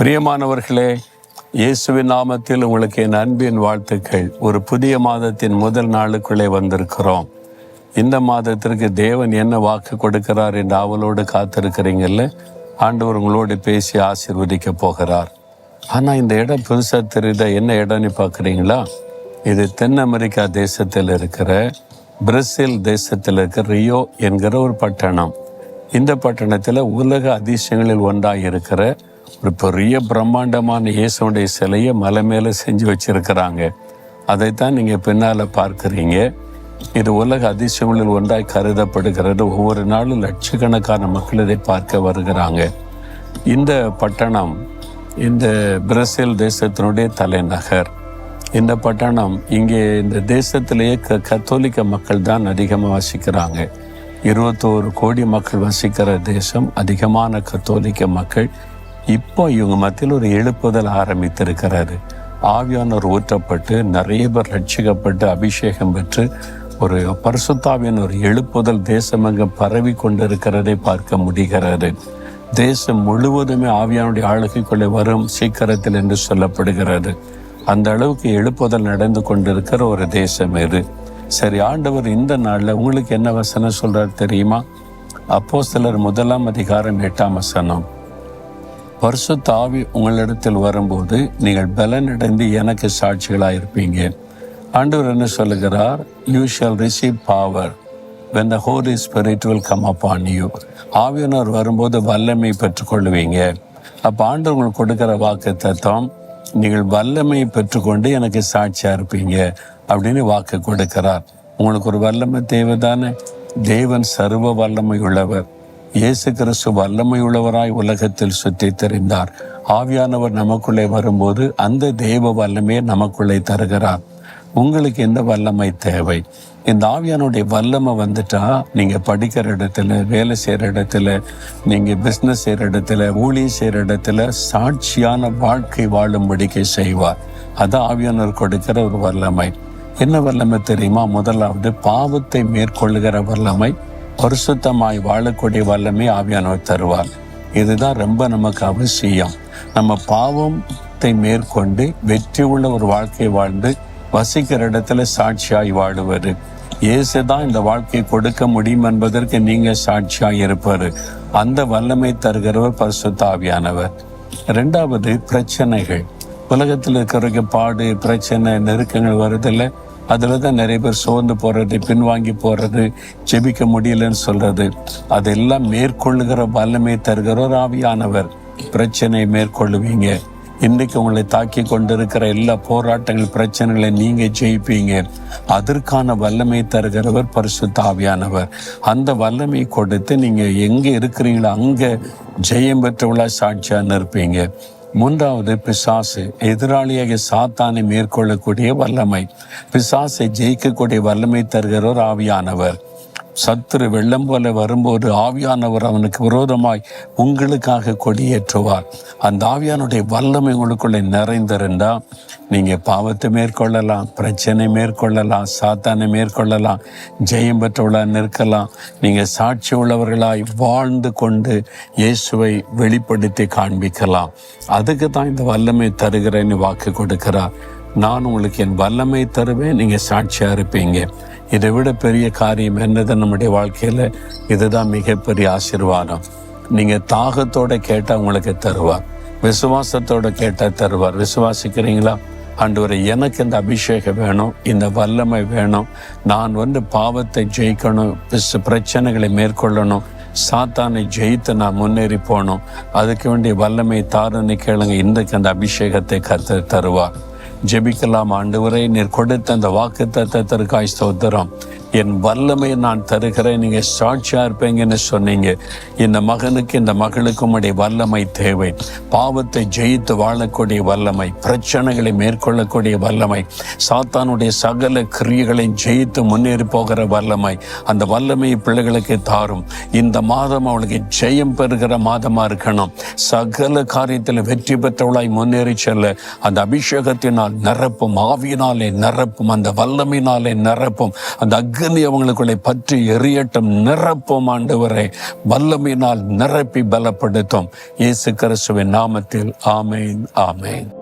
பிரியமானவர்களே இயேசுவின் நாமத்தில் உங்களுக்கு என் அன்பின் வாழ்த்துக்கள். ஒரு புதிய மாதத்தின் முதல் நாளுக்குள்ளே வந்திருக்கிறோம். இந்த மாதத்திற்கு தேவன் என்ன வாக்கு கொடுக்கிறார் என்று அவளோடு காத்திருக்கிறீங்கல்ல? ஆண்டவர் உங்களோடு பேசி ஆசிர்வதிக்க போகிறார். ஆனால் இந்த இடம் புதுசாக தெரியுத? என்ன இடம்னு பார்க்குறீங்களா? இது தென் அமெரிக்கா தேசத்தில் இருக்கிற பிரேசில் தேசத்தில் இருக்கிற ரியோ என்கிற ஒரு பட்டணம். இந்த பட்டணத்தில் உலக அதிசயங்களில் ஒன்றாக இருக்கிற ஒரு பெரிய பிரம்மாண்டமான இயேசுடைய சிலையை மலை மேலே செஞ்சு வச்சிருக்கிறாங்க. அதைத்தான் நீங்கள் பின்னால் பார்க்குறீங்க. இது உலக அதிசயங்களில் ஒன்றாய் கருதப்படுகிறது. ஒவ்வொரு நாளும் லட்சக்கணக்கான மக்கள் இதை பார்க்க வருகிறாங்க. இந்த பட்டணம் இந்த பிரேசில் தேசத்தினுடைய தலைநகர். இந்த பட்டணம் இங்கே இந்த தேசத்திலேயே க கத்தோலிக்க மக்கள் தான் அதிகமாக வசிக்கிறாங்க. இருபத்தோரு கோடி மக்கள் வசிக்கிற தேசம் அதிகமான கத்தோலிக்க மக்கள். இப்போ இவங்க மத்தியில் ஒரு எழுப்புதல் ஆரம்பித்திருக்கிறாரு. ஆவியானவர் ஊற்றப்பட்டு நிறைய பேர் ரட்சிக்கப்பட்டு அபிஷேகம் பெற்று ஒரு பரிசுத்தாவின் ஒரு எழுப்புதல் தேசமெங்க பரவி கொண்டிருக்கிறதை பார்க்க முடிகிறது. தேசம் முழுவதுமே ஆவியானுடைய ஆளுகைக்குள்ளே வரும் சீக்கிரத்தில் என்று சொல்லப்படுகிறது. அந்த அளவுக்கு எழுப்புதல் நடந்து கொண்டிருக்கிற ஒரு தேசம் இது. சரி ஆண்டவர் இந்த நாளில் உங்களுக்கு என்ன வசனம் சொல்கிறார் தெரியுமா? அப்போ சிலர் முதலாம் அதிகாரம் எட்டாம் வசனம். பரிசுத்த தாவி உங்களிடத்தில் வரும்போது நீங்கள் பலனடைந்து எனக்கு சாட்சிகளாக இருப்பீங்க ஆண்டவர் என்ன சொல்லுகிறார்? You shall receive power when the Holy Spirit will come up on you ஆவியனர் வரும்போது வல்லமை பெற்றுக்கொள்வீங்க அப்போ ஆண்டு உங்களுக்கு கொடுக்குற வாக்கு தத்துவம் நீங்கள் வல்லமை பெற்றுக்கொண்டு எனக்கு சாட்சியாக இருப்பீங்க அப்படின்னு வாக்கு கொடுக்கிறார். உங்களுக்கு ஒரு வல்லமை தேவைதானே? தேவன் சர்வ வல்லமை உள்ளவர் இயேசு கிறிஸ்து வல்லமை உள்ளவராய் உலகத்தில் சுற்றி தெரிந்தார் ஆவியானவர் நமக்குள்ளே வரும்போது அந்த தெய்வ வல்லமையை நமக்குள்ளே தருகிறார். உங்களுக்கு எந்த வல்லமை தேவை? இந்த ஆவியானுடைய வல்லமை வந்துட்டா நீங்க படிக்கிற இடத்துல வேலை செய்யற இடத்துல நீங்க பிஸ்னஸ் செய்யற இடத்துல ஊழியம் செய்யற இடத்துல சாட்சியான வாழ்க்கை வாழும்படிக்கை செய்வார். அதான் ஆவியானவர் கொடுக்கிற ஒரு வல்லமை. என்ன வல்லமை தெரியுமா? முதலாவது பாவத்தை மேற்கொள்ளுகிற வல்லமை. பரிசுத்தமாய் வாழக்கூடிய வல்லமை ஆவியானவர் தருவார். இதுதான் ரொம்ப நமக்கு அவசியம். நம்ம பாவத்தை மேற்கொண்டு வெற்றி உள்ள ஒரு வாழ்க்கை வாழ்ந்து வசிக்கிற இடத்துல சாட்சியாய் வாழுவர். இயேசு தான் இந்த வாழ்க்கையை கொடுக்க முடியும் என்பதற்கு நீங்க சாட்சியாக இருப்பாரு. அந்த வல்லமை தருகிறவர் பரிசுத்தாவியானவர் ரெண்டாவது பிரச்சனைகள். உலகத்தில் இருக்கிறவங்க பாடு பிரச்சனை நெருக்கங்கள் வருதில்ல. அதில் தான் நிறைய பேர் சோர்ந்து போகிறது பின்வாங்கி போகிறது ஜெபிக்க முடியலன்னு சொல்கிறது அதெல்லாம் மேற்கொள்ளுகிற வல்லமை தருகிற ஒரு ஆவியானவர். பிரச்சனையை மேற்கொள்ளுவீங்க. இன்றைக்கு உங்களை தாக்கி கொண்டிருக்கிற எல்லா போராட்டங்கள் பிரச்சனைகளை நீங்கள் ஜெயிப்பீங்க. அதற்கான வல்லமை தருகிறவர் பரிசுத்த ஆவியானவர். அந்த வல்லமை கொடுத்து நீங்கள் எங்கே இருக்கிறீங்களோ அங்கே ஜெயம் பெற்றவளா சாட்சியாக இருப்பீங்க மூன்றாவது பிசாசு எதிராளியாக சாத்தானை மேற்கொள்ளக்கூடிய வல்லமை. பிசாசை ஜெயிக்கக்கூடிய வல்லமை தருகிறவர் ஆவியானவர். சத்துரு வெள்ளம் போல வரும்போது ஆவியானவர் அவனுக்கு விரோதமாய் உங்களுக்காக கொடியேற்றுவார். அந்த ஆவியானுடைய வல்லமை உங்களுக்குள்ளே நிறைந்திருந்தா நீங்க பாவத்தை மேற்கொள்ளலாம் பிரச்சனை மேற்கொள்ளலாம் சாத்தானை மேற்கொள்ளலாம் ஜெயம் பெற்றவளா நிற்கலாம். நீங்க சாட்சி உள்ளவர்களாய் வாழ்ந்து கொண்டு இயேசுவை வெளிப்படுத்தி காண்பிக்கலாம். அதுக்கு தான் இந்த வல்லமை தருகிறேன்னு வாக்கு கொடுக்கிறார். நான் உங்களுக்கு என் வல்லமை தருவேன் நீங்க சாட்சியா இருப்பீங்க. இதை விட பெரிய காரியம் என்னது நம்முடைய வாழ்க்கையில்? இதுதான் மிகப்பெரிய ஆசீர்வாதம். நீங்கள் தாகத்தோட கேட்டால் உங்களுக்கு தருவார். விசுவாசத்தோட கேட்டால் தருவார். விசுவாசிக்கிறீங்களா? ஆண்டவரை எனக்கு இந்த அபிஷேகம் வேணும் இந்த வல்லமை வேணும். நான் வந்து பாவத்தை ஜெயிக்கணும் பிரச்சனைகளை மேற்கொள்ளணும். சாத்தானை ஜெயித்து நான் முன்னேறி போகணும். அதுக்கு வேண்டிய வல்லமை தாருன்னு கேளுங்க. இன்றைக்கு அந்த அபிஷேகத்தை கத்து தருவார். ஜெபிக்கலாம் ஆண்டவரே நீர் கொடுத்த அந்த வாக்கு தத்தத்திற்காய் ஸ்தோத்திரம். என் வல்லமை நான் தருகிறேன். நீங்க சாட்சியா இருப்பீங்கன்னு சொன்னீங்க. இந்த மகனுக்கு இந்த மகளுக்கு உடைய வல்லமை தேவை. பாவத்தை ஜெயித்து வாழக்கூடிய வல்லமை பிரச்சனைகளை மேற்கொள்ளக்கூடிய வல்லமை சாத்தானுடைய சகல கிரியைகளையும் ஜெயித்து முன்னேறி போகிற வல்லமை அந்த வல்லமை பிள்ளைகளுக்கு தாரும். இந்த மாதம் அவளுக்கு ஜெயம் பெறுகிற மாதமா இருக்கணும். சகல காரியத்தில் வெற்றி பெற்றவளாய் முன்னேறி செல்ல அந்த அபிஷேகத்தினால் நிரப்பும் ஆவியினாலே நிரப்பும் அந்த வல்லமையினாலே நிரப்பும் அந்த அக்னி அவங்களுக்குள்ளே பற்றி எரியட்டும் நிரப்பும் ஆண்டவரை. வல்லமையினால் நிரப்பி பலப்படுத்தும். இயேசு கிறிஸ்துவின் நாமத்தில் ஆமேன் ஆமேன்.